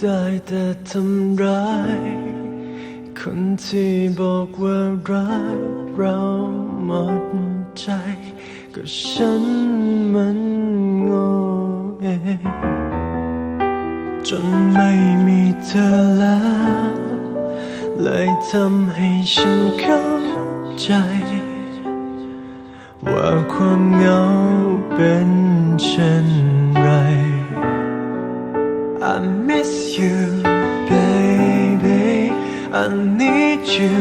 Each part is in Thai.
ได้แต่ทำร้าย คนที่บอกว่ารักเราหมดใจ ก็ฉันมันโง่เองจนไม่มีเธอแล้ว เลยทำให้ฉันเข้าใจ ว่าความเหงาเป็นเช่น I need you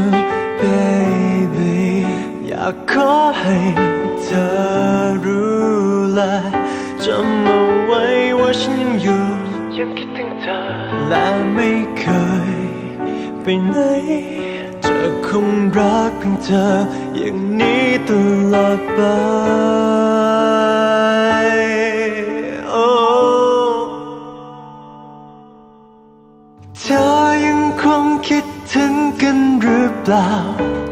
baby อยากขอให้เธอรู้และจำเอาไว้ว่าฉันยังอยู่ยังคิดถึงเธอและไม่เคยไปไหนจะคงรักเพียงเธออย่างนี้ตลอดไป เปล่า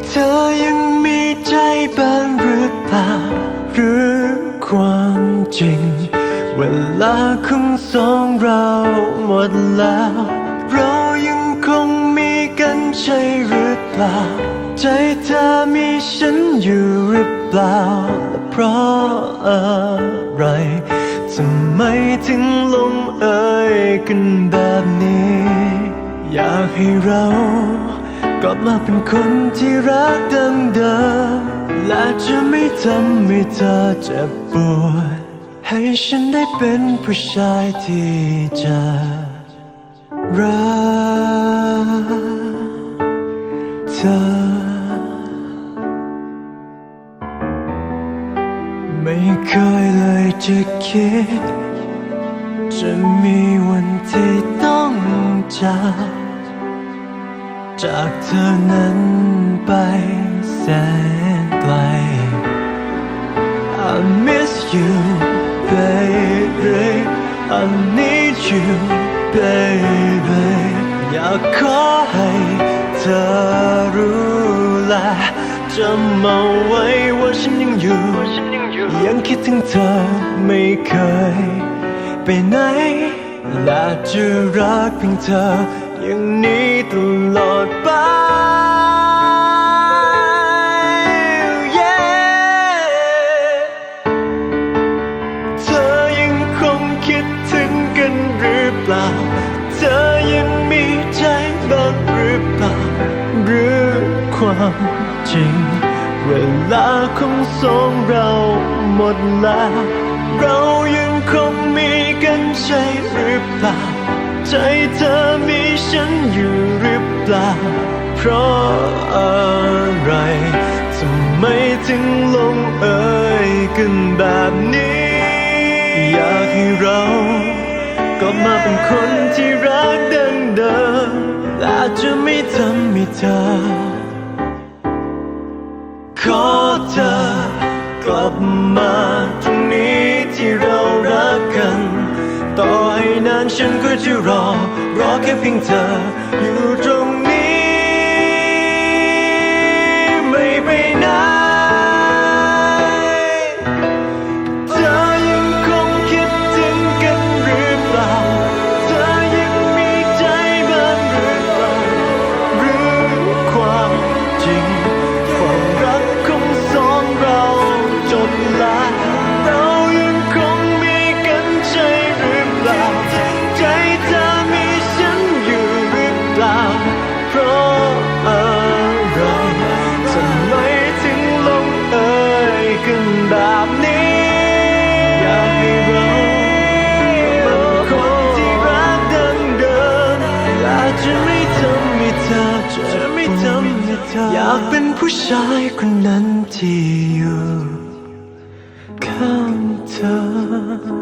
เธอยังมีใจบ้างหรือเปล่า หรือความจริง เวลาของสองเราหมดแล้ว เรายังคงมีกันใช่หรือเปล่า ใจเธอมีฉันอยู่หรือเปล่าและเพราะอะไรทำไมถึงลงเอยกันแบบนี้ อยากให้เรา กลับมาเป็นคนที่รักดังเดิมและจะไม่ทำให้เธอเจ็บปวดให้ฉันได้เป็นผู้ชายที่จะรักเธอไม่เคยเลยจะคิด จะมีวันที่ต้องจาก จากเธอนั้นไปแสนไกล I miss you baby I need you baby อยากขอให้เธอรู้และจำเอาไว้ว่าฉันยังอยู่ ยังคิดถึงเธอไม่เคย ไปไหน และจะรักเพียงเธออย่างนี้ตลอด ไป Yeah เธอยังคงคิดถึงกันหรือเปล่า เธอยังมีใจบ้างหรือเปล่า หรือความจริง เวลาของสองเราหมดแล้ว เรายังคงมีกันใช่หรือเปล่า ใจเธอมีฉันอยู่หรือเปล่า เพราะอะไรทำไมถึงลงเอยกันแบบนี้ อยากให้เรากลับมาเป็นคนที่รักดังเดิมและจะไม่ทำให้เธอ ขอเธอกลับมา จะรอ รอแค่เพียงเธออยู่ตรง จะไม่ทำให้เธอจะไม่ทำให้เธออยากเป็นผู้ชายคนนั้นที่อยู่ข้างเธอ